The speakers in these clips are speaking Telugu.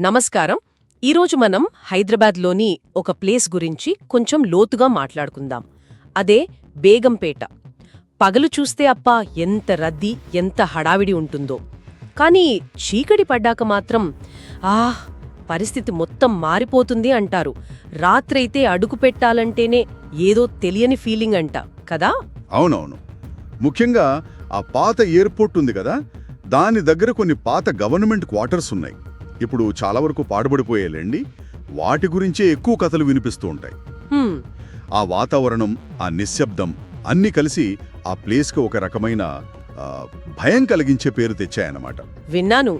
నమస్కారం. ఈరోజు మనం హైదరాబాద్లోని ఒక ప్లేస్ గురించి కొంచెం లోతుగా మాట్లాడుకుందాం. అదే బేగంపేట. పగలు చూస్తే అప్ప ఎంత రద్దీ ఎంత హడావిడి ఉంటుందో. కానీ చీకటి పడ్డాక మాత్రం ఆహ్ పరిస్థితి మొత్తం మారిపోతుంది అంటారు. రాత్రైతే అడుగు పెట్టాలంటేనే ఏదో తెలియని ఫీలింగ్ అంట కదా? అవునవును. ముఖ్యంగా ఆ పాత ఎయిర్పోర్ట్ ఉంది కదా? దాని దగ్గర కొన్ని పాత గవర్నమెంట్ క్వార్టర్స్ ఉన్నాయి. ఇప్పుడు చాలా వరకు పాడుబడిపోయాలండి వాటి గురించే ఎక్కువ కథలు వినిపిస్తూ ఉంటాయి. ఆ వాతావరణం ఆ నిశ్శబ్దం అన్నీ కలిసి ఆ ప్లేస్కి ఒక రకమైన భయం కలిగించే పేరు తెచ్చాయన్నమాట. విన్నాను.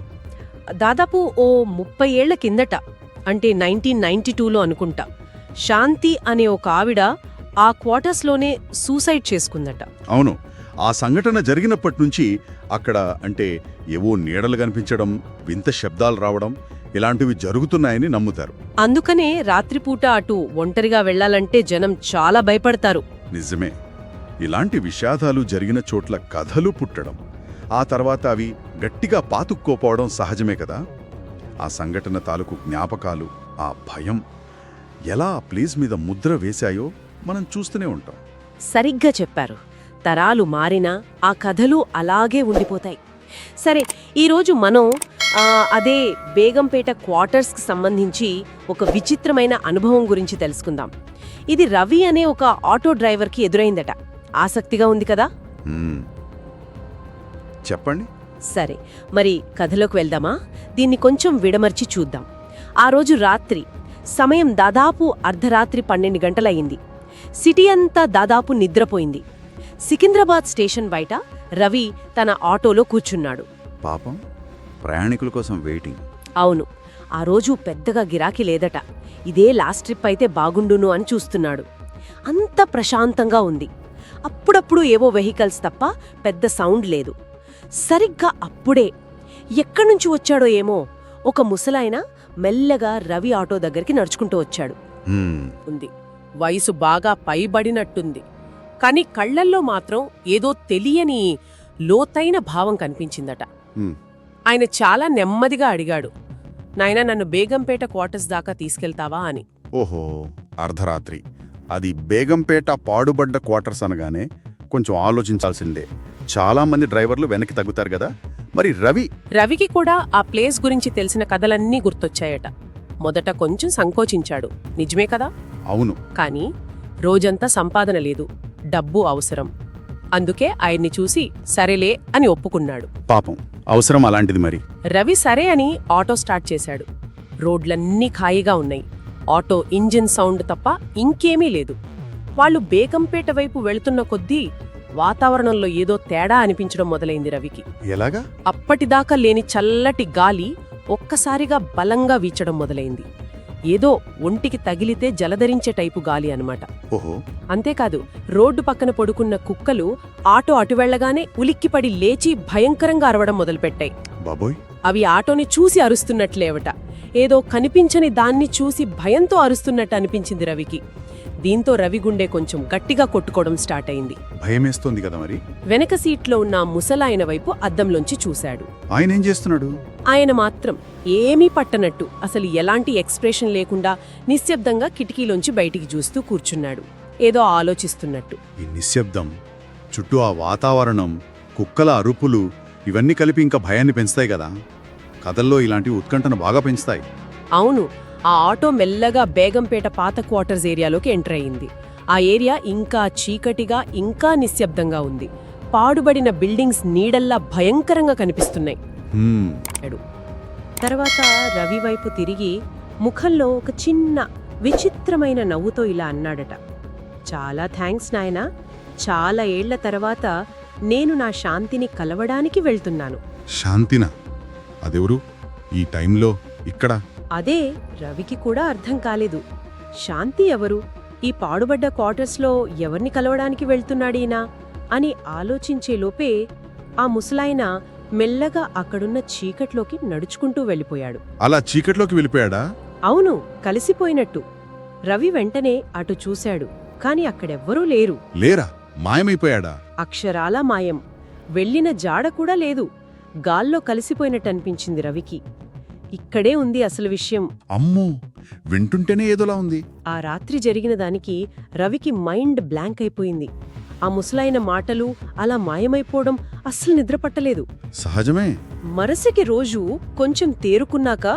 దాదాపు ఓ ముప్పై ఏళ్ళ కిందట అంటే నైన్టీన్ నైన్టీ టూలో అనుకుంటా శాంతి అనే ఒక ఆవిడ ఆ క్వార్టర్స్లోనే సూసైడ్ చేసుకుందట. అవును. ఆ సంఘటన జరిగినప్పటి నుంచి అక్కడ అంటే ఏవో నీడలు కనిపించడం వింత శబ్దాలు రావడం ఇలాంటివి జరుగుతున్నాయని నమ్ముతారు. అందుకనే రాత్రిపూట అటు ఒంటరిగా వెళ్ళాలంటే జనం చాలా భయపడతారు. నిజమే. ఇలాంటి విషాదాలు జరిగిన చోట్ల కథలు పుట్టడం ఆ తర్వాత అవి గట్టిగా పాతుక్కోపోవడం సహజమే కదా? ఆ సంఘటన తాలూకు జ్ఞాపకాలు ఆ భయం ఎలా ఆ ప్లేస్ మీద ముద్ర వేశాయో మనం చూస్తూనే ఉంటాం. సరిగ్గా చెప్పారు. తరాలు మారినా ఆ కథలు అలాగే ఉండిపోతాయి. సరే ఈరోజు మనం అదే బేగంపేట క్వార్టర్స్కి సంబంధించి ఒక విచిత్రమైన అనుభవం గురించి తెలుసుకుందాం. ఇది రవి అనే ఒక ఆటో డ్రైవర్కి ఎదురైందట. ఆసక్తిగా ఉంది కదా. చెప్పండి. సరే మరి కథలోకి వెళ్దామా? దీన్ని కొంచెం విడమర్చి చూద్దాం. ఆ రోజు రాత్రి సమయం దాదాపు అర్ధరాత్రి పన్నెండు గంటలయ్యింది. సిటీ అంతా దాదాపు నిద్రపోయింది. సికింద్రాబాద్ స్టేషన్ బయట రవి తన ఆటోలో కూర్చున్నాడు. పాపం ప్రయాణికుల కోసం వెయిటింగ్. అవును ఆ రోజు పెద్దగా గిరాకీ లేదట. ఇదే లాస్ట్ ట్రిప్ అయితే బాగుండును అని చూస్తున్నాడు. అంత ప్రశాంతంగా ఉంది. అప్పుడప్పుడు ఏవో వెహికల్స్ తప్ప పెద్ద సౌండ్ లేదు. సరిగ్గా అప్పుడే ఎక్కడ్నుంచి వచ్చాడో ఏమో ఒక ముసలాయన మెల్లగా రవి ఆటో దగ్గరికి నడుచుకుంటూ వచ్చాడు. ఉంది. వయసు బాగా పైబడినట్టుంది. కాని కళ్ళల్లో మాత్రం ఏదో తెలియని లోతైన భావం కనిపించిందట. ఆయన చాలా నెమ్మదిగా అడిగాడు నాయనా నన్ను బేగంపేట క్వార్టర్స్ దాకా తీసుకెళ్తావా? అని. ఓహో అర్ధరాత్రి. అది బేగంపేట పాడుబడ్డ క్వార్టర్స్ అనగానే కొంచెం ఆలోచించాల్సిందే. చాలా మంది డ్రైవర్లు వెనక్కి తగ్గుతారు కదా. మరి రవి? రవికి కూడా ఆ ప్లేస్ గురించి తెలిసిన కథలన్నీ గుర్తొచ్చాయట. మొదట కొంచెం సంకోచించాడు. నిజమే కదా? అవును. కాని రోజంతా సంపాదన లేదు. డబ్బు అవసరం. అందుకే ఆయన్ని చూసి సరేలే అని ఒప్పుకున్నాడు. పాపం అవసరం అలాంటిది మరి. రవి సరే అని ఆటో స్టార్ట్ చేశాడు. రోడ్లన్నీ ఖాళీగా ఉన్నాయి. ఆటో ఇంజిన్ సౌండ్ తప్ప ఇంకేమీ లేదు. వాళ్ళు బేగంపేట వైపు వెళ్తున్న కొద్దీ వాతావరణంలో ఏదో తేడా అనిపించడం మొదలైంది రవికి. ఎలాగా? అప్పటిదాకా లేని చల్లటి గాలి ఒక్కసారిగా బలంగా వీచడం మొదలైంది. ఏదో ఒంటికి తగిలితే జలధరించే టైపు గాలి అన్నమాట. ఓహో. అంతేకాదు రోడ్డు పక్కన పడుకున్న కుక్కలు ఆటో అటు వెళ్ళగానే ఉలిక్కిపడి లేచి భయంకరంగా అరవడం మొదలుపెట్టాయి. బాబోయ్. అవి ఆటోని చూసి అరుస్తున్నట్లేవట. ఏదో కనిపించని దాన్ని చూసి భయంతో అరుస్తున్నట్టు అనిపించింది రవికి. దీంతో రవి గుండె కొంచెం గట్టిగా కొట్టుకోవడం స్టార్ట్ అయింది. భయమేస్తోంది కదా మరి? వెనక సీట్లో ఉన్న ముసలాయన వైపు అద్దంలోంచి చూశాడు. ఆయన ఏం చేస్తున్నాడు? ఆయన మాత్రం ఏమీ పట్టనట్టు అసలు ఎలాంటి ఎక్స్ప్రెషన్ లేకుండా నిశ్శబ్దంగా కిటికీలోంచి బయటికి చూస్తూ కూర్చున్నాడు. ఏదో ఆలోచిస్తున్నట్టు. ఈ నిశ్శబ్దం చుట్టూ ఆ వాతావరణం కుక్కల అరుపులు ఇవన్నీ కలిపి ఇంకా భయాన్ని పెంచుతాయి కదా? కథల్లో ఇలాంటి ఉత్కంఠను బాగా పెంచుతాయి. అవును ఆ ఆటో మెల్లగా బేగంపేట పాత క్వార్టర్స్ ఏరియాలోకి ఎంటర్ అయింది ఆ ఏరియా ఇంకా చీకటిగా ఇంకా నిశ్శబ్దంగా ఉంది. పాడుబడిన బిల్డింగ్స్ నీడల్లా భయంకరంగా కనిపిస్తున్నాయి. తర్వాత రవి వైపు తిరిగి ముఖంలో ఒక చిన్న విచిత్రమైన నవ్వుతో ఇలా అన్నాడట. చాలా థ్యాంక్స్ నాయనా. చాలా ఏళ్ళ తర్వాత నేను నా శాంతిని కలవడానికి వెళ్తున్నాను. శాంతినా? అదెవరు? ఈ టైంలో ఇక్కడ? అదే రవికి కూడా అర్థం కాలేదు. శాంతి ఎవరు? ఈ పాడుబడ్డ క్వార్టర్స్లో ఎవరిని కలవడానికి వెళ్తున్నాడీనా అని ఆలోచించేలోపే ఆ ముసలాయన మెల్లగా అక్కడున్న చీకట్లోకి నడుచుకుంటూ వెళ్ళిపోయాడు. అలా చీకట్లోకి వెళ్ళిపోయాడా? అవును కలిసిపోయినట్టు. రవి వెంటనే అటు చూశాడు కాని అక్కడెవ్వరూ లేరు. లేరా? మాయమైపోయాడా? అక్షరాల మాయం. వెళ్ళిన జాడ కూడా లేదు. గాల్లో కలిసిపోయినట్టనిపించింది రవికి. ఇక్కడే ఉంది అసలు విషయం. అమ్మో వింటుంటేనే ఏదోలా ఉంది. ఆ రాత్రి జరిగిన దానికి రవికి మైండ్ బ్లాంక్ అయిపోయింది. ఆ ముసలాయన మాటలు అలా మాయమైపోవడం అస్సలు నిద్రపట్టలేదు సహజమే. మరుసటి రోజు కొంచెం తేరుకున్నాక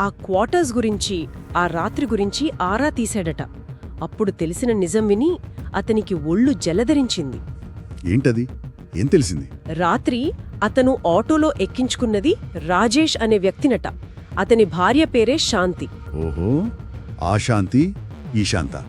ఆ క్వార్టర్స్ గురించి ఆ రాత్రి గురించి ఆరా తీశాడట. అప్పుడు తెలిసిన నిజం విని అతనికి ఒళ్ళు జలధరించింది. ఏంటది? ఏం తెలిసింది? రాత్రి అతను ఆటోలో ఎక్కించుకున్నది రాజేష్ అనే వ్యక్తినట. అతని భార్య పేరే శాంతి. ఓహో ఆ శాంతి ఈ శాంత.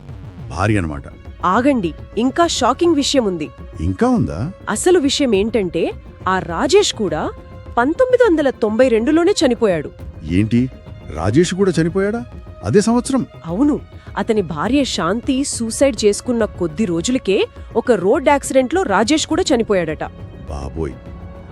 భార్య అనమాట ఆగండి ఇంకా షాకింగ్ విషయం ఉంది. ఇంకా ఉందా? అసలు విషయం ఏంటంటే ఆ రాజేష్ కూడా పంతొమ్మిది వందల తొంభై రెండులోనే చనిపోయాడు. ఏంటి? రాజేష్ కూడా చనిపోయాడా? అదే సంవత్సరం. అవును అతని భార్య శాంతి సూసైడ్ చేసుకున్న కొద్ది రోజులకే ఒక రోడ్ యాక్సిడెంట్లో రాజేష్ కూడా చనిపోయాడట. బాబోయ్.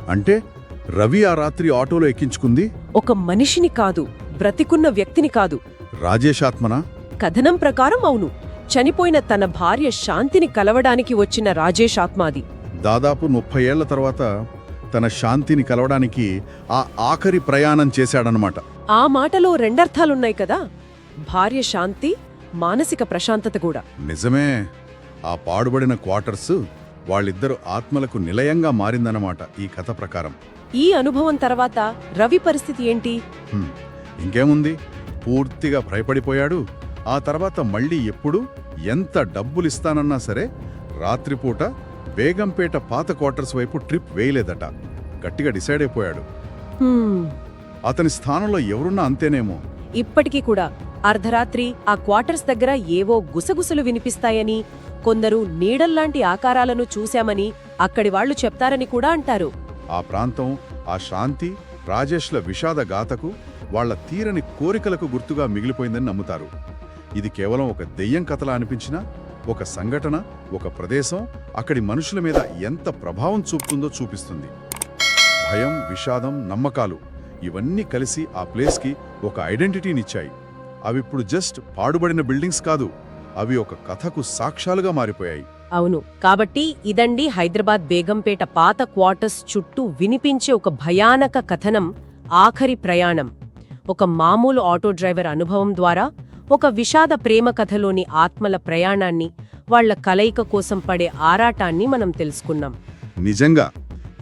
అంటే రవి ఆ రాత్రి ఆటోలో ఎక్కించుకుంది? ఒక మనిషిని కాదు బ్రతికున్న వ్యక్తిని కాదు. రాజేష్ ఆత్మనా? కథనం ప్రకారం అవును. చనిపోయిన తన భార్య శాంతిని కలవడానికి వచ్చిన రాజేష్ ఆత్మాది. దాదాపు ముప్పై ఏళ్ళ తర్వాత తన శాంతిని కలవడానికి ఆ ఆఖరి ప్రయాణం చేశాడనమాట ఆ మాటలో రెండర్థాలున్నాయి కదా? భార్య శాంతి మానసిక ప్రశాంతత కూడా. నిజమే. ఆ పాడుబడిన క్వార్టర్స్ వాళ్ళిద్దరు ఆత్మలకు నిలయంగా మారిందన్నమాట ఈ కథ ప్రకారం. ఈ అనుభవం తర్వాత రవి పరిస్థితి ఏంటి? ఇంకేముంది? పూర్తిగా భయపడిపోయాడు. ఆ తర్వాత మళ్ళీ ఎప్పుడు ఎంత డబ్బులిస్తానన్నా సరే రాత్రిపూట బేగంపేట పాత క్వార్టర్స్ వైపు ట్రిప్ వేయలేదట. గట్టిగా డిసైడ్ అయిపోయాడు. అతని స్థానంలో ఎవరున్నా అంతేనేమో. ఇప్పటికీ కూడా అర్ధరాత్రి ఆ క్వార్టర్స్ దగ్గర ఏవో గుసగుసలు వినిపిస్తాయని కొందరు నీడల్లాంటి ఆకారాలను చూశామని అక్కడి వాళ్ళు చెప్తారని కూడా అంటారు. ఆ ప్రాంతం ఆ శాంతి రాజేష్ల విషాద గాథకు వాళ్ళ తీరని కోరికలకు గుర్తుగా మిగిలిపోయిందని నమ్ముతారు. ఇది కేవలం ఒక దెయ్యం కథలా అనిపించినా ఒక సంఘటన ఒక ప్రదేశం అక్కడి మనుషుల మీద ఎంత ప్రభావం చూపుతుందో చూపిస్తుంది. భయం విషాదం నమ్మకాలు ఇవన్నీ కలిసి ఆ ప్లేస్కి ఒక ఐడెంటిటీనిచ్చాయి. అవిప్పుడు జస్ట్ పాడుబడిన బిల్డింగ్స్ కాదు అవి ఒక కథకు సాక్ష్యాలుగా మారిపోయాయి. అవును. కాబట్టి ఇదండి హైదరాబాద్ బేగంపేట పాత క్వార్టర్స్ చుట్టూ వినిపించే ఒక భయానక కథనం ఆఖరి ప్రయాణం. ఒక మామూలు ఆటో డ్రైవర్ అనుభవం ద్వారా ఒక విషాద ప్రేమ కథలోని ఆత్మల ప్రయాణాన్ని వాళ్ళ కలయిక కోసం పడే ఆరాటాన్ని మనం తెలుసుకున్నాం. నిజంగా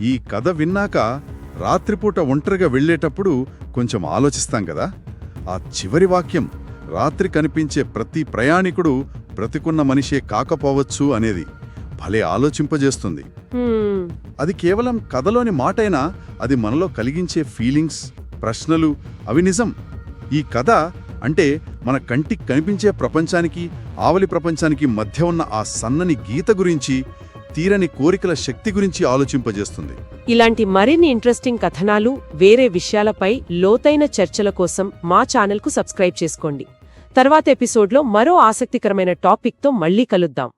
ఈ కథ విన్నాక రాత్రిపూట ఒంటరిగా వెళ్ళేటప్పుడు కొంచెం ఆలోచిస్తాం కదా? ఆ చివరి వాక్యం రాత్రి కనిపించే ప్రతి ప్రయాణికుడు బ్రతికున్న మనిషే కాకపోవచ్చు అనేది భలే ఆలోచింపజేస్తుంది. అది కేవలం కథలోని మాటైనా అది మనలో కలిగించే ఫీలింగ్స్ ప్రశ్నలు అవి నిజం. ఈ కథ అంటే మన కంటికి కనిపించే ప్రపంచానికి ఆవలి ప్రపంచానికి మధ్య ఉన్న ఆ సన్నని గీత గురించి తీరని కోరికల శక్తి గురించి ఆలోచింపజేస్తుంది. ఇలాంటి మరిన్ని ఇంట్రెస్టింగ్ కథనాలు వేరే విషయాలపై లోతైన చర్చల కోసం మా ఛానల్కు సబ్స్క్రైబ్ చేసుకోండి. తర్వాత ఎపిసోడ్లో మరో ఆసక్తికరమైన టాపిక్తో మళ్ళీ కలుద్దాం.